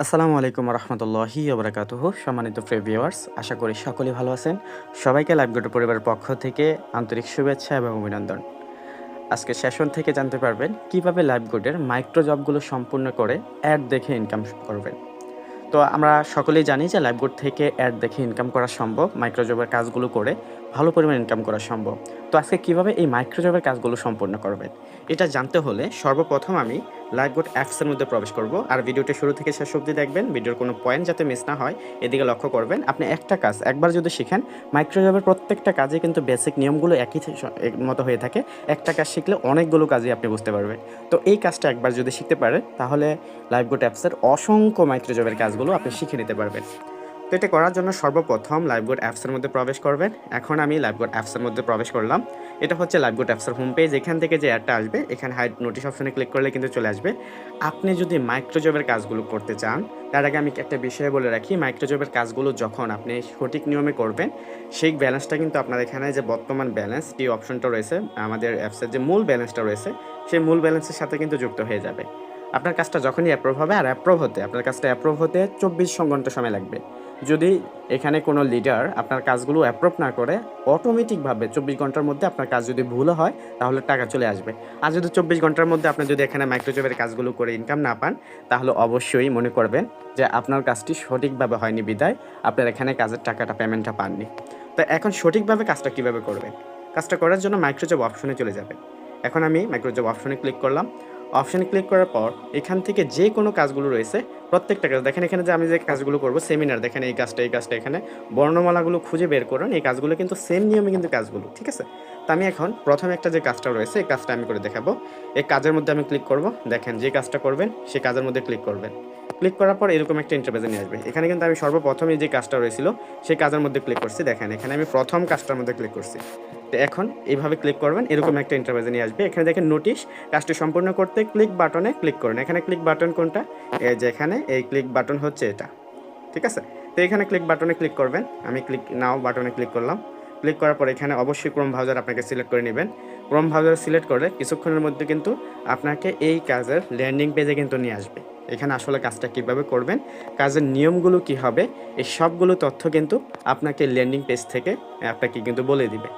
আসসালামু আলাইকুম রহমতুল্লাহি ওবরাকাতুহু। সম্মানিত ভিউয়ার্স আশা করি সকলেই ভালো আছেন। সবাইকে লাইভ গোটো পরিবারের পক্ষ থেকে আন্তরিক শুভেচ্ছা এবং অভিনন্দন। আজকে সেশন থেকে জানতে পারবেন কীভাবে লাইভ গোডের মাইক্রো জবগুলো সম্পূর্ণ করে অ্যাড দেখে ইনকাম করবেন। তো আমরা সকলেই জানি যে লাইভ গোড থেকে অ্যাড দেখে ইনকাম করা সম্ভব মাইক্রো জবের কাজগুলো করে। ভালো পরিমাণ ইনকাম করা সম্ভব। তো আজকে কীভাবে এই মাইক্রো জবের কাজগুলো সম্পূর্ণ করবেন? এটা জানতে হলে সর্বপ্রথম আমি লাইভবোট অ্যাপসের মধ্যে প্রবেশ করব। আর ভিডিওটি শুরু থেকে শেষ অবধি দেখবেন, ভিডিওর কোনো পয়েন্ট যাতে মিস না হয়, এদিকে লক্ষ্য করবেন, আপনি একটা কাজ একবার যদি শিখেন মাইক্রোজবের প্রত্যেকটা কাজে কিন্তু বেসিক নিয়মগুলো একই মতো হয়ে থাকে। একটা কাজ শিখলে অনেকগুলো কাজই আপনি বুঝতে পারবেন। তো এই কাজটা একবার যদি শিখতে পারেন, তাহলে লাইভগোট অ্যাপসের অসংখ্য মাইক্রোজবের কাজগুলো আপনি শিখে নিতে পারবেন। তো এটা করার জন্য সর্বপ্রথম লাইভগোড অ্যাপসের মধ্যে প্রবেশ করবেন। এখন আমি লাইভগোড অ্যাপসের মধ্যে প্রবেশ করলাম। এটা হচ্ছে লাইভগোড অ্যাপসের হোম পেজ এখান থেকে যে অ্যাডটা আসবে, এখানে হাইড নোটিশ অপশনে ক্লিক করলে কিন্তু চলে আসবে। আপনি যদি মাইক্রোজবের কাজগুলো করতে চান, তার আগে আমি একটা বিষয় বলে রাখি। মাইক্রোজবের কাজগুলো যখন আপনি সঠিক নিয়মে করবেন, সেই ব্যালেন্সটা কিন্তু আপনার এখানে যে বর্তমান ব্যালেন্স টি অপশনটা রয়েছে, আমাদের অ্যাপসের যে মূল ব্যালেন্সটা রয়েছে, সেই মূল ব্যালেন্সের সাথে কিন্তু যুক্ত হয়ে যাবে। আপনার কাজটা যখনই অ্যাপ্রুভ হবে, আর অ্যাপ্রুভ হতে, আপনার কাজটা অ্যাপ্রুভ হতে চব্বিশ ঘণ্টা সময় লাগবে। যদি এখানে কোনো লিডার আপনার কাজগুলো অ্যাপ্রুভ না করে অটোমেটিকভাবে চব্বিশ ঘণ্টার মধ্যে আপনার কাজ যদি ভুল হয়, তাহলে টাকা চলে আসবে। আর যদি চব্বিশ ঘণ্টার মধ্যে আপনি যদি এখানে মাইক্রোজবের কাজগুলো করে ইনকাম না পান, তাহলে অবশ্যই মনে করবেন যে আপনার কাজটি সঠিকভাবে হয়নি বিদায়, আপনার এখানে কাজের টাকাটা পেমেন্টটা পাননি। তো এখন সঠিকভাবে কাজটা কীভাবে করবেন? কাজটা করার জন্য মাইক্রোজব অপশনে চলে যাবেন। এখন আমি মাইক্রোজব অপশনে ক্লিক করলাম। অপশনে ক্লিক করার পর এখান থেকে যে কোনো কাজগুলো রয়েছে প্রত্যেকটা কাজ। দেখেন এখানে যে আমি যে কাজগুলো করব সেমিনার দেখেন এই কাজটা এই কাজটা এখানে। বর্ণমালাগুলো খুঁজে বের করুন, এই কাজগুলো কিন্তু সেম নিয়মে কিন্তু কাজগুলো, ঠিক আছে? তো আমি এখন প্রথম একটা যে কাজটা রয়েছে, এই কাজটা আমি করে দেখাবো। এই কাজের মধ্যে আমি ক্লিক করব, দেখেন যে কাজটা করবেন সেই কাজের মধ্যে ক্লিক করবেন। ক্লিক করার পর এরকম একটা ইন্টারভেজে নিয়ে আসবে। এখানে কিন্তু আমি সর্বপ্রথমে যে কাজটা রয়েছিল, সেই কাজের মধ্যে ক্লিক করছি। দেখেন, এখানে আমি প্রথম কাজটার মধ্যে ক্লিক করছি। তো এখন এইভাবে ক্লিক করবেন, এরকম একটা ইন্টারভেজে নিয়ে আসবে। এখানে দেখেন নোটিশ কাজটি সম্পূর্ণ করতে ক্লিক বাটনে ক্লিক করুন। এখানে ক্লিক বাটন কোনটা? এই যে এখানে এই ক্লিক বাটন হচ্ছে এটা, ঠিক আছে? তো এখানে ক্লিক বাটনে ক্লিক করবেন। আমি ক্লিক নাও বাটনে ক্লিক করলাম। ক্লিক করার পর এখানে অবশ্যই ক্রোম ব্রাউজার আপনাকে সিলেক্ট করে নেবেন। ক্রোম ব্রাউজার সিলেক্ট করে কিছুক্ষণের মধ্যে কিন্তু আপনাকে এই কাজের ল্যান্ডিং পেজে কিন্তু নিয়ে আসবে। এখানে আসলে কাজটা কীভাবে করবেন, কাজের নিয়মগুলো কি হবে, এই সবগুলো তথ্য কিন্তু আপনাকে ল্যান্ডিং পেজ থেকে আপনাকে কিন্তু বলে দিবে।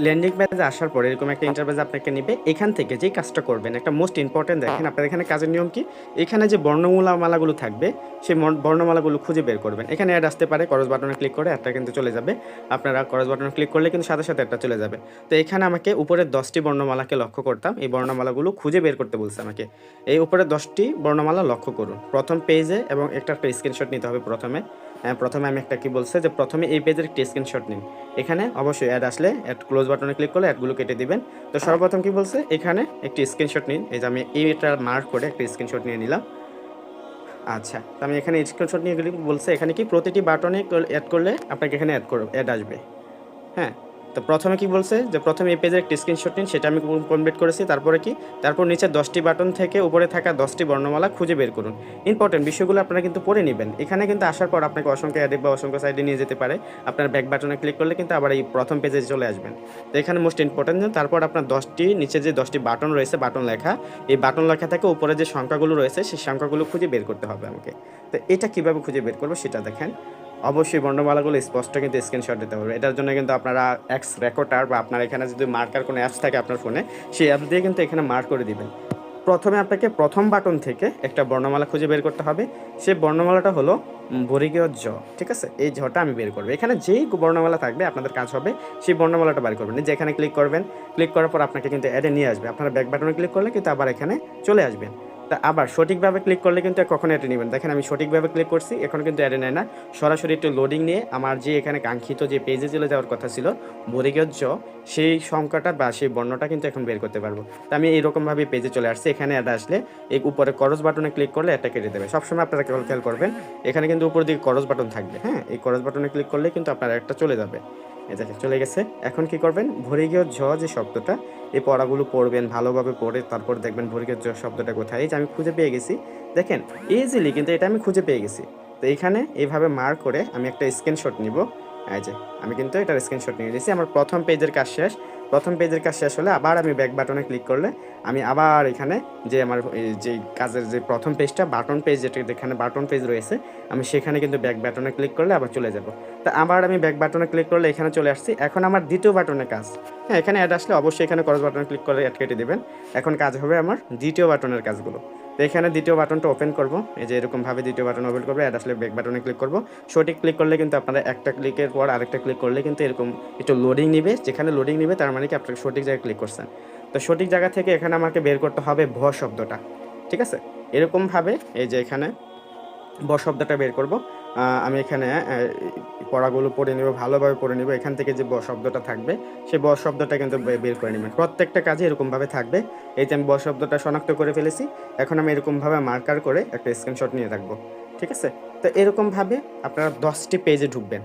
ল্যান্ডিং পেজে আসার পরে এরকম একটা ইন্টারভেজ আপনাকে নেবে এখান থেকে যেই কাজটা করবেন একটা মোস্ট ইম্পর্টেন্ট দেখেন আপনার এখানে কাজের নিয়ম কি? এখানে যে বর্ণমূলা মালাগুলো থাকবে সেই বর্ণমালাগুলো খুঁজে বের করবেন। এখানে অ্যাড আসতে পারে করজ বাটনে ক্লিক করে একটা কিন্তু চলে যাবে। আপনারা করজ বাটনে ক্লিক করলে কিন্তু সাথে সাথে একটা চলে যাবে। তো এখানে আমাকে উপরে দশটি বর্ণমালাকে লক্ষ্য করতাম এই বর্ণমালাগুলো খুঁজে বের করতে বলছে আমাকে। এই উপরে দশটি বর্ণমালা লক্ষ্য করুন। প্রথম পেজে এবং একটা একটা স্ক্রিনশট নিতে হবে প্রথমে। হ্যাঁ, প্রথমে আমি একটা কি বলছে যে প্রথমে এই পেজের একটি স্ক্রিনশট নিন। এখানে অবশ্যই অ্যাড আসলে অ্যাড ক্লোজ বাটনে ক্লিক করলে অ্যাডগুলো কেটে দিবেন। তো সর্বপ্রথম কি বলছে? এখানে একটি স্ক্রিনশট নিন। এই যে আমি এইটা মার্ক করে একটা স্ক্রিনশট নিয়ে নিলাম। আচ্ছা তো আমি এখানে স্ক্রিনশট নিয়ে গেলে বলছে এখানে কি প্রতিটি বাটনে অ্যাড করলে আপনাকে এখানে অ্যাড করবে অ্যাড আসবে। হ্যাঁ তো প্রথমে কি বলছে? যে প্রথমে এই পেজের একটি স্ক্রিনশট নিন, সেটা আমি কমপ্লিট করেছি, তারপরে কি? তারপর নিচে দশটি বাটন থেকে উপরে থাকা দশটি বর্ণমালা খুঁজে বের করুন। ইম্পর্টেন্ট বিষয়গুলো আপনারা কিন্তু পড়ে নেবেন। এখানে কিন্তু আসার পর আপনাকে অসংখ্য অ্যাডে বা অসংখ্য সাইডে নিয়ে যেতে পারে। আপনার ব্যাক বাটনে ক্লিক করলে কিন্তু আবার এই প্রথম পেজে চলে আসবেন। তো এখানে মোস্ট ইম্পর্টেন্ট তারপর আপনার দশটি, নিচে যে দশটি বাটন রয়েছে বাটন লেখা, এই বাটন লেখা থেকে উপরে যে সংখ্যাগুলো রয়েছে, সেই সংখ্যাগুলো খুঁজে বের করতে হবে আমাকে। তো এটা কীভাবে খুঁজে বের করব সেটা দেখেন। অবশ্যই বর্ণমালাগুলো স্পষ্ট কিন্তু স্ক্রিনশট দিতে হবে। এটার জন্য কিন্তু আপনারা এক্স রেকর্ডার বা আপনার এখানে যদি মার্কার কোনো অ্যাপস থাকে আপনার ফোনে সেই অ্যাপ দিয়ে কিন্তু এখানে মার্ক করে দিবেন। প্রথমে আপনাকে প্রথম বাটন থেকে একটা বর্ণমালা খুঁজে বের করতে হবে। সেই বর্ণমালাটা হলো বর্গীয় জ, ঠিক আছে? এই ঝটা আমি বের করব। এখানে যেই বর্ণমালা থাকবে আপনাদের কাজ হবে, সেই বর্ণমালাটা বের করবেন। এই যে এখানে ক্লিক করবেন ক্লিক করার পর আপনাকে কিন্তু অ্যাডে নিয়ে আসবে। আপনারা ব্যাক বাটনে ক্লিক করলে কিন্তু আবার এখানে চলে আসবেন। তা আবার সঠিকভাবে ক্লিক করলে কিন্তু কখন অ্যাডে নেবেন দেখেন আমি সঠিকভাবে ক্লিক করছি, এখন কিন্তু অ্যাডে নেয় না। সরাসরি একটু লোডিং নিয়ে আমার যে এখানে কাঙ্ক্ষিত যে পেজে চলে যাওয়ার কথা ছিল বরিগজ সেই সংখ্যাটা বা সেই বর্ণটা কিন্তু এখন বের করতে পারব। তা আমি এইরকমভাবে পেজে চলে আসছি, এখানে অ্যাড আসলে এই উপরে করস বাটনে ক্লিক করলে এটা কেটে দেবে। সবসময় আপনারা কেবল খেয়াল করবেন, এখানে কিন্তু উপর দিকে করস বাটন থাকবে হ্যাঁ? এই করস বাটনে ক্লিক করলে কিন্তু আপনার একটা চলে যাবে। দেখেন চলে গেছে। এখন কি করবেন? ভরিগীয় ঝ যে শব্দটা, এই পড়াগুলো পড়বেন, ভালোভাবে পড়ে তারপর দেখবেন ভরিগীয় ঝ শব্দটা কোথায়। এই যে আমি খুঁজে পেয়ে গেছি। দেখেন ইজিলি কিন্তু এটা আমি খুঁজে পেয়ে গেছি। তো এখানে এইভাবে মার করে আমি একটা স্ক্রিনশট নিব। এই যে, আমি কিন্তু এটার স্ক্রিনশট নিয়ে নিয়েছি। আমার প্রথম পেজের কাজ শেষ। প্রথম পেজের কাজ শেষ হলে আবার আমি ব্যাক বাটনে ক্লিক করলে আমি আবার এখানে যে আমার যে কাজের যে প্রথম পেজটা বাটন পেজ যেটা যেখানে বাটন পেজ রয়েছে, আমি সেখানে কিন্তু ব্যাক বাটনে ক্লিক করলে আবার চলে যাব। তা আবার আমি ব্যাক বাটনে ক্লিক করলে এখানে চলে আসছি। এখন আমার দ্বিতীয় বাটনে কাজ। হ্যাঁ এখানে অ্যাড আসলে অবশ্যই এখানে ক্রস বাটনে ক্লিক করে অ্যাড কেটে দেবেন। এখন কাজ হবে আমার দ্বিতীয় বাটনের কাজগুলো। তো এখানে দ্বিতীয় বাটনটা ওপেন করব। এই যে এরকমভাবে দ্বিতীয় বাটন ওপেন করব অ্যাড আসলে ব্যাক বাটনে ক্লিক করব। সঠিক ক্লিক করলে কিন্তু আপনারা একটা ক্লিকের পর আরেকটা ক্লিক করলে কিন্তু এরকম একটু লোডিং নিবে। যেখানে লোডিং নিবে, তার মানে কি আপনাকে সঠিক জায়গায় ক্লিক করছেন। তো সঠিক জায়গা থেকে এখানে আমাকে বের করতে হবে ভ শব্দটা, ঠিক আছে? এরকমভাবে এই যে এখানে ব শব্দটা বের করব। আমি এখানে পড়াগুলো পড়ে নেব, ভালোভাবে পড়ে নেব। এখান থেকে যে ব শব্দটা থাকবে সেই ব শব্দটা কিন্তু বের করে নেবেন। প্রত্যেকটা কাজে এরকমভাবে থাকবে। এই যে আমি ব শব্দটা শনাক্ত করে ফেলেছি, এখন আমি এরকমভাবে মার্কার করে একটা স্ক্রিনশট নিয়ে রাখব। ঠিক আছে? তো এরকমভাবে আপনারা দশটি পেজে ঢুকবেন।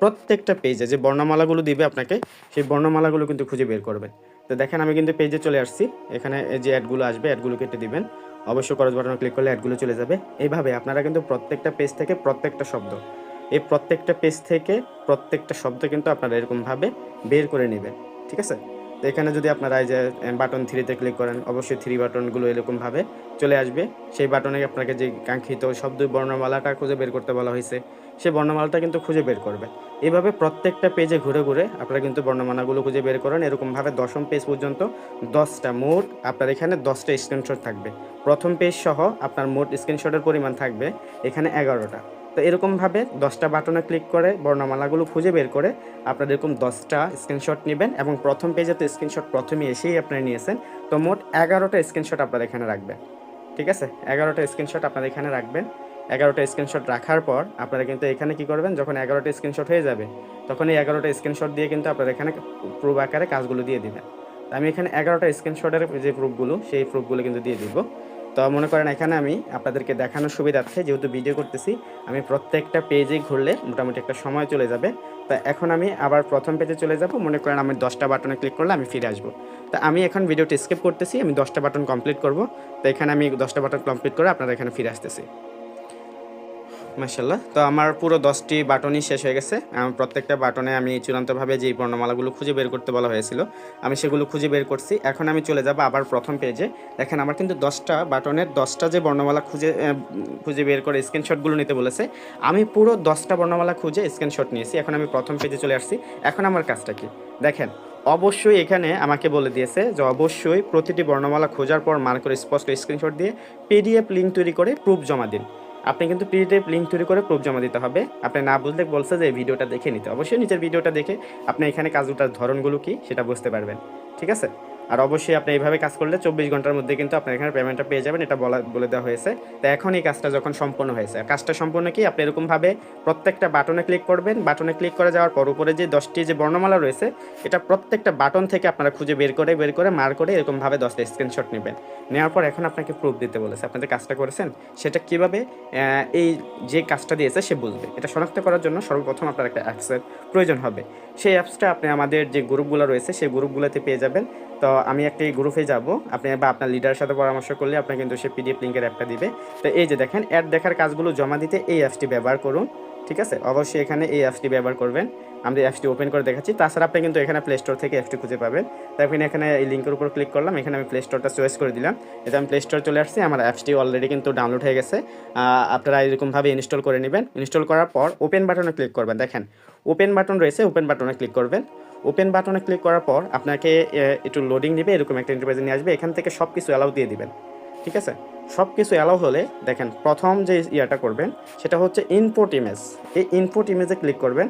প্রত্যেকটা পেজে যে বর্ণমালাগুলো দিবে আপনাকে, সেই বর্ণমালাগুলো কিন্তু খুঁজে বের করবেন। তো দেখেন, আমি কিন্তু পেজে চলে আসছি। এখানে যে অ্যাডগুলো আসবে অ্যাডগুলো কেটে দিবেন। অবশ্যই করজ বাটনে ক্লিক করলে অ্যাডগুলো চলে যাবে। এইভাবে আপনারা কিন্তু প্রত্যেকটা পেজ থেকে প্রত্যেকটা শব্দ, এই প্রত্যেকটা পেজ থেকে প্রত্যেকটা শব্দ কিন্তু আপনারা এরকমভাবে বের করে নেবেন, ঠিক আছে? তো এখানে যদি আপনারা এই যে বাটন থ্রিতে ক্লিক করেন, অবশ্যই থ্রি বাটনগুলো এরকমভাবে চলে আসবে। সেই বাটনে আপনাকে যে কাঙ্ক্ষিত শব্দ বর্ণমালাটা খুঁজে বের করতে বলা হয়েছে সেই বর্ণমালাটা কিন্তু খুঁজে বের করবে। এইভাবে প্রত্যেকটা পেজে ঘুরে ঘুরে আপনারা কিন্তু বর্ণমালাগুলো খুঁজে বের করেন। এরকমভাবে দশম পেজ পর্যন্ত দশটা মোট আপনার এখানে দশটা স্ক্রিনশট থাকবে। প্রথম পেজ সহ আপনার মোট স্ক্রিনশটের পরিমাণ থাকবে এখানে এগারোটা। তো এরকমভাবে দশটা বাটনে ক্লিক করে বর্ণমালাগুলো খুঁজে বের করে আপনারা এরকম দশটা স্ক্রিনশট নেবেন এবং প্রথম পেজে তো স্ক্রিনশট প্রথমে এসেই আপনারা নিয়েছেন। তো মোট এগারোটা স্ক্রিনশট আপনারা এখানে রাখবেন। ঠিক আছে? এগারোটা স্ক্রিনশট আপনারা এখানে রাখবেন। এগারোটা স্ক্রিনশট রাখার পর আপনারা কিন্তু এখানে কি করবেন, যখন এগারোটা স্ক্রিনশট হয়ে যাবে তখন এই এগারোটা স্ক্রিনশট দিয়ে কিন্তু আপনারা এখানে প্রুফ আকারে কাজগুলো দিয়ে দেবেন। তো আমি এখানে এগারোটা স্ক্রিনশটের যে প্রুফগুলো সেই প্রুফগুলো কিন্তু দিয়ে দিব। তো মনে করেন এখানে আমি আপনাদেরকে দেখানোর সুবিধার্থে যেহেতু ভিডিও করতেছি, আমি প্রত্যেকটা পেজে ঘুরলে মোটামুটি একটা সময় চলে যাবে। তা এখন আমি আবার প্রথম পেজে চলে যাব, মনে করেন আমি দশটা বাটনে ক্লিক করলে আমি ফিরে আসব। তা আমি এখন ভিডিওটি স্কিপ করতেছি, আমি দশটা বাটন কমপ্লিট করব। তো এখানে আমি দশটা বাটন কমপ্লিট করে আপনারা এখানে ফিরে আসতেছি। মাশাল্লাহ তো আমার পুরো দশটি বাটনই শেষ হয়ে গেছে। প্রত্যেকটা বাটনে আমি চূড়ান্তভাবে যেই বর্ণমালাগুলো খুঁজে বের করতে বলা হয়েছিল, আমি সেগুলো খুঁজে বের করছি। এখন আমি চলে যাব আবার প্রথম পেজে দেখেন, আমার কিন্তু দশটা বাটনের দশটা যে বর্ণমালা খুঁজে খুঁজে বের করে স্ক্রিনশটগুলো নিতে বলেছে, আমি পুরো দশটা বর্ণমালা খুঁজে স্ক্রিনশট নিয়েছি। এখন আমি প্রথম পেজে চলে আসছি। এখন আমার কাজটা কি? দেখেন, অবশ্যই এখানে আমাকে বলে দিয়েছে যে অবশ্যই প্রতিটি বর্ণমালা খোঁজার পর মার্ক করে স্পষ্ট স্ক্রিনশট দিয়ে পিডিএফ লিঙ্ক তৈরি করে প্রুফ জমা দিন। আপনি কিন্তু পিডিএফ লিঙ্ক তৈরি করে প্রুফ জমা দিতে হবে। আপনি না বুঝলে বলছে যে ভিডিওটা দেখে নিতে। অবশ্যই নিচের ভিডিওটা দেখে আপনি এখানে কাজটার ধরনগুলো কি সেটা বুঝতে পারবেন। ঠিক আছে? আর অবশ্যই আপনি এইভাবে কাজ করলে চব্বিশ ঘণ্টার মধ্যে কিন্তু আপনার এখানে পেমেন্টটা পেয়ে যাবেন, এটা বলা, বলে দেওয়া হয়েছে। তো এখন এই কাজটা যখন সম্পূর্ণ হয়েছে কাজটা সম্পূর্ণ কি? আপনি এরকমভাবে প্রত্যেকটা বাটনে ক্লিক করবেন। বাটনে ক্লিক করে যাওয়ার পর উপরে যে দশটি যে বর্ণমালা রয়েছে, এটা প্রত্যেকটা বাটন থেকে আপনারা খুঁজে বের করে বের করে, মার করে এরকমভাবে দশটা স্ক্রিনশট নেবেন। নেওয়ার পর এখন আপনাকে প্রুফ দিতে বলেছে। আপনাদের কাজটা করেছেন, সেটা কীভাবে এই যে কাজটা দিয়েছে, সে বুঝবে। এটা শনাক্ত করার জন্য সর্বপ্রথম আপনার একটা অ্যাপসের প্রয়োজন হবে। সেই অ্যাপসটা আপনি আমাদের যে গ্রুপগুলো রয়েছে, সেই গ্রুপগুলোতে পেয়ে যাবেন। তো আমি একটি গ্রুপে যাব। আপনি বা আপনার লিডারের সাথে পরামর্শ করলে আপনার কিন্তু সে পিডিএফ লিঙ্কের অ্যাপটা দিবে। তো এই যে দেখেন অ্যাড দেখার কাজগুলো জমা দিতে এই অ্যাপসটি ব্যবহার করুন, ঠিক আছে? অবশ্যই এখানে এই অ্যাপসটি ব্যবহার করবেন। আমি অ্যাপসটি ওপেন করে দেখাচ্ছি। তাছাড়া আপনি কিন্তু এখানে প্লে স্টোর থেকে অ্যাপসটি খুঁজে পাবেন। আপনি এখানে এই লিঙ্কের উপর ক্লিক করলাম। এখানে আমি প্লে স্টোরটা চয়েস করে দিলাম। এটা আমি প্লে স্টোর চলে আসছি। আমার অ্যাপসটি অলরেডি কিন্তু ডাউনলোড হয়ে গেছে। আপনারা এরকমভাবে ইনস্টল করে নেবেন। ইনস্টল করার পর ওপেন বাটনে ক্লিক করবেন। দেখেন ওপেন বাটন রয়েছে ওপেন বাটনে ক্লিক করবেন। ওপেন বাটনে ক্লিক করার পর আপনাকে একটু লোডিং নেবে, এরকম একটা ইন্টারপ্রাইজে নিয়ে আসবে, এখান থেকে সব কিছু অ্যালাউ দিয়ে দিবেন, ঠিক আছে? সব কিছু অ্যালাউ হলে দেখেন, প্রথম যে ইয়াটা করবেন, সেটা হচ্ছে ইনপুট ইমেজ এই ইনপুট ইমেজে ক্লিক করবেন,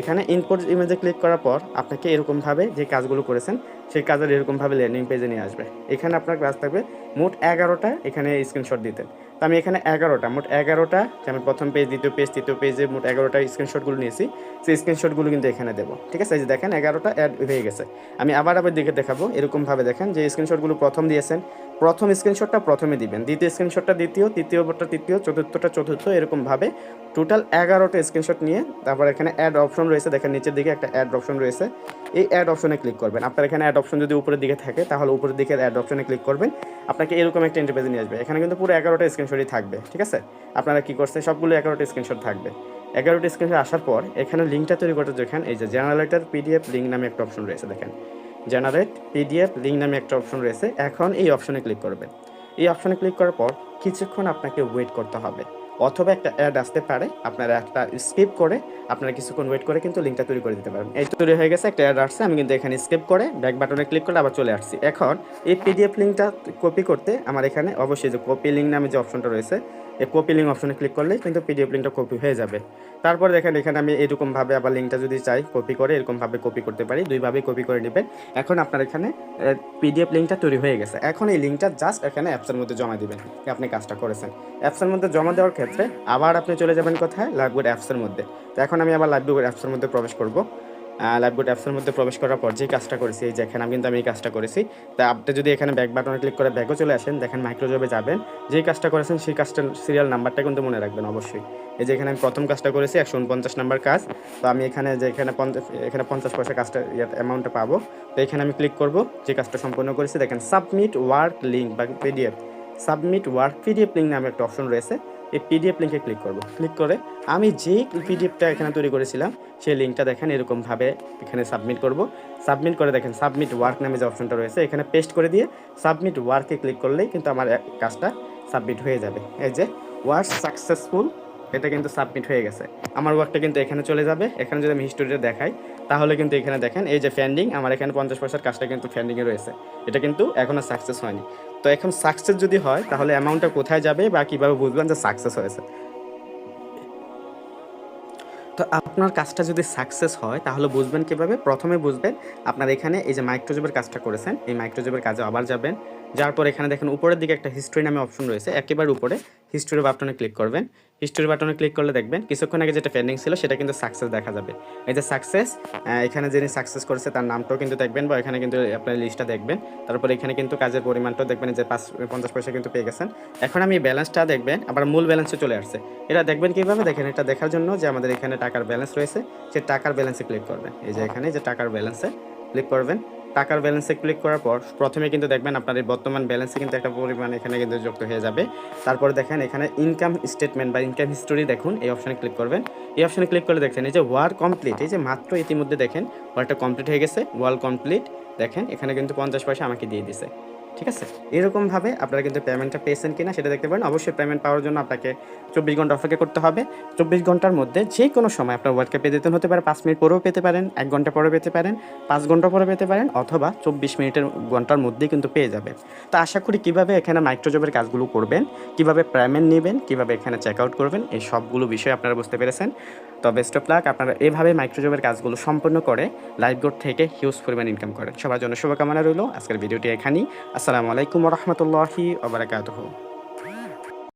এখানে ইনপুট ইমেজে ক্লিক করার পর আপনাকে এরকমভাবে যে কাজগুলো করেছেন, সেই কাজের এরকমভাবে ল্যান্ডিং পেজে নিয়ে আসবে, এখানে আপনার কাজ থাকবে মোট এগারোটা এখানে স্ক্রিনশট দিতেন, তো আমি এখানে এগারোটা, মোট এগারোটা যেমন প্রথম পেজ দ্বিতীয় পেজ তৃতীয় পেজে মোট এগারোটা স্ক্রিনশটগুলো নিয়েছি সেই স্ক্রিনশটগুলো কিন্তু এখানে দেবো। ঠিক আছে? এই যে দেখেন, এগারোটা অ্যাড হয়ে গেছে। আমি আবার আবার দিকে দেখাবো, এরকমভাবে দেখেন যে স্ক্রিনশটগুলো প্রথম দিয়েছেন। প্রথম স্ক্রিনশটটা প্রথমে দিবেন। দ্বিতীয় স্ক্রিনশটটা দ্বিতীয়, তৃতীয়টা তৃতীয়, চতুর্থটা চতুর্থ, এরকমভাবে টোটাল এগারোটা স্ক্রিনশট নিয়ে তারপর এখানে অ্যাড অপশন রয়েছে। দেখেন, নিচের দিকে একটা অ্যাড অপশন রয়েছে। এই অ্যাড অপশনে ক্লিক করবেন। আপনার এখানে অ্যাড অপশন যদি উপরের দিকে থাকে, তাহলে উপরের দিকে অ্যাড অপশনে ক্লিক করবেন। আপনাকে এরকম একটা ইন্টারপেজে নিয়ে আসবে। এখানে কিন্তু পুরো এগারোটা স্ক্রিনশটই থাকবে। ঠিক আছে? আপনারা কি করছেন? সবগুলো এগারোটা স্ক্রিনশট থাকবে। এগারোটা স্ক্রিনশট আসার পর, এখানে লিঙ্কটা তৈরি করতে দেখেন, এই যে জেনারেটর পিডিএফ লিঙ্ক নামে একটা অপশন রয়েছে, দেখেন। জেনারেট পিডিএফ লিঙ্ক নামে একটা অপশন রয়েছে, এখন এই অপশনে ক্লিক করবেন এই অপশনে ক্লিক করার পর, কিছুক্ষণ আপনাকে ওয়েট করতে হবে, অথবা একটা অ্যাড আসতে পারে, আপনারা একটা স্কিপ করে, আপনারা কিছুক্ষণ ওয়েট করে কিন্তু লিঙ্কটা তৈরি করে দিতে পারেন। এই তৈরি হয়ে গেছে, একটা অ্যাড আসছে, আমি কিন্তু এখানে স্কিপ করে ব্যাক বাটনে ক্লিক করে আবার চলে আসছি। এখন, এই পিডিএফ লিঙ্কটা কপি করতে আমার এখানে অবশ্যই যে কপি লিঙ্ক নামে যে অপশনটা রয়েছে কপি লিঙ্ক অপশনে ক্লিক করলেই কিন্তু পিডিএফ লিঙ্কটা কপি হয়ে যাবে। তারপর দেখেন এখানে আমি এরকমভাবে আবার লিঙ্কটা যদি চাই কপি করে, এরকমভাবে কপি করতে পারি, দুইভাবেই কপি করে নেবেন। এখন আপনার এখানে পিডিএফ লিঙ্কটা তৈরি হয়ে গেছে। এখন এই লিঙ্কটা জাস্ট এখানে অ্যাপসের মধ্যে জমা দিবেন আপনি কাজটা করেছেন। অ্যাপসের মধ্যে জমা দেওয়ার ক্ষেত্রে আবার আপনি চলে যাবেন কোথায়? লাইভগুড অ্যাপসের মধ্যে। তো এখন আমি আবার লাইভগুড অ্যাপসের মধ্যে প্রবেশ করব। লাইভগুড অ্যাপসের মধ্যে প্রবেশ করার পর যে কাজটা করেছি, এই যে এখানে আমি কিন্তু আমি এই কাজটা করেছি। তা আপনি যদি এখানে ব্যাক বাটনে ক্লিক করে ব্যাগও চলে আসেন, দেখেন মাইক্রোজবে যাবেন। যেই কাজটা করেছেন, সেই কাজটার সিরিয়াল নাম্বারটা কিন্তু মনে রাখবেন অবশ্যই। এই যে এখানে আমি প্রথম কাজটা করেছি, একশো উনপঞ্চাশ নাম্বার কাজ। তো আমি এখানে যে এখানে পঞ্চাশ এখানে পঞ্চাশ পয়সা কাজটা অ্যামাউন্টটা পাবো। তো এখানে আমি ক্লিক করব, যে কাজটা সম্পন্ন করেছি, দেখেন সাবমিট ওয়ার্ক লিঙ্ক বা PDF submit work PDF link নামে একটা অপশন রয়েছে। এই পিডিএফ লিঙ্কে ক্লিক করব। ক্লিক করে আমি যেই পিডিএফটা এখানে তৈরি করেছিলাম, সেই লিঙ্কটা দেখেন এরকমভাবে এখানে সাবমিট করব। সাবমিট করে দেখেন সাবমিট ওয়ার্ক নামে যে অপশনটা রয়েছে, এখানে পেস্ট করে দিয়ে সাবমিট ওয়ার্কে ক্লিক করলেই কিন্তু আমার কাজটা সাবমিট হয়ে যাবে। এই যে ওয়ার্ক সাকসেসফুল এটা কিন্তু সাবমিট হয়ে গেছে। আমার ওয়ার্কটা কিন্তু এখানে চলে যাবে। এখানে যদি আমি হিস্টোরিটা দেখাই তাহলে কিন্তু এখানে দেখেন, এই যে ফ্যান্ডিং আমার এখানে পঞ্চাশ পয়সার কাজটা কিন্তু ফ্যান্ডিংয়ে রয়েছে। এটা কিন্তু এখনও সাকসেস হয়নি। তো এখন সাকসেস যদি হয়, তাহলে অ্যামাউন্টটা কোথায় যাবে বা কীভাবে বুঝবেন যে সাকসেস হয়েছে? তো আপনার কাজটা যদি সাকসেস হয়, তাহলে বুঝবেন কীভাবে? প্রথমে বুঝবেন আপনার এখানে এই যে মাইক্রোজবের কাজটা করেছেন, এই মাইক্রোজবের কাজে আবার যাবেন। যার পর এখানে দেখেন উপরের দিকে একটা হিস্ট্রি নামে অপশন রয়েছে। একেবারে উপরে হিস্ট্রি বাটনে ক্লিক করবেন। হিস্ট্রি বাটনে ক্লিক করলে দেখবেন, কিছুক্ষণ আগে যেটা পেন্ডিং ছিল সেটা কিন্তু সাকসেস দেখা যাবে। এই যে সাকসেস এখানে যিনি সাকসেস করেছে তার নামটাও কিন্তু দেখবেন বা এখানে কিন্তু আপনার লিস্টটা দেখবেন। তারপর এখানে কিন্তু কাজের পরিমাণটাও দেখবেন যে পাঁচ, পঞ্চাশ পয়সা কিন্তু পেয়ে গেছেন। এখন আমি ব্যালেন্সটা দেখবেন, আবার মূল ব্যালেন্সে চলে আসছে। এটা দেখবেন কীভাবে? দেখেন, এটা দেখার জন্য যে আমাদের এখানে টাকার ব্যালেন্স রয়েছে সে টাকার ব্যালেন্সে ক্লিক করবেন। এই যে এখানে যে টাকার ব্যালেন্সে ক্লিক করবেন টাকার ব্যালেন্সে ক্লিক করার পর প্রথমে কিন্তু দেখবেন আপনার বর্তমান ব্যালেন্সে কিন্তু একটা পরিমাণ এখানে কিন্তু যুক্ত হয়ে যাবে। তারপরে দেখেন এখানে ইনকাম স্টেটমেন্ট বা ইনকাম হিস্টোরি দেখুন, এই অপশানে ক্লিক করবেন। এই অপশানে ক্লিক করে দেখছেন এই যে ওয়ার কমপ্লিট এই যে মাত্র ইতিমধ্যে দেখেন ওয়ারটা কমপ্লিট হয়ে গেছে ওয়াল কমপ্লিট দেখেন এখানে কিন্তু পঞ্চাশ পয়সা আমাকে দিয়ে দিছে। ঠিক আছে? এরকমভাবে আপনারা কিন্তু পেমেন্টটা পেয়েছেন কিনা সেটা দেখতে পারেন। অবশ্যই পেমেন্ট পাওয়ার জন্য আপনাকে চব্বিশ ঘণ্টা অপেক্ষা করতে হবে। চব্বিশ ঘণ্টার মধ্যে যে কোনো সময় আপনার ওয়ার্ডকে কাপে দিতে হতে পারে, পাঁচ মিনিট পরেও পেতে পারেন, এক ঘণ্টা পরে পেতে পারেন, পাঁচ ঘণ্টা পরে পেতে পারেন অথবা চব্বিশ মিনিটের ঘণ্টার মধ্যেই কিন্তু পেয়ে যাবেন। তো আশা করি কীভাবে এখানে মাইক্রোজবের কাজগুলো করবেন, কীভাবে পেমেন্ট নেবেন, কীভাবে এখানে চেক আউট করবেন, এই সবগুলো বিষয় আপনারা বুঝতে পেরেছেন। তো বেস্ট অফ লাক আপনারা এভাবে মাইক্রোজবের কাজগুলো সম্পন্ন করে লাইভ গোড থেকে হিউজ পরিমাণ ইনকাম করেন। সবার জন্য শুভকামনা রইল, আজকের ভিডিওটি এখানেই। আসসালামু আলাইকুম রহমতুল্লাহি ওবরাকাতুহু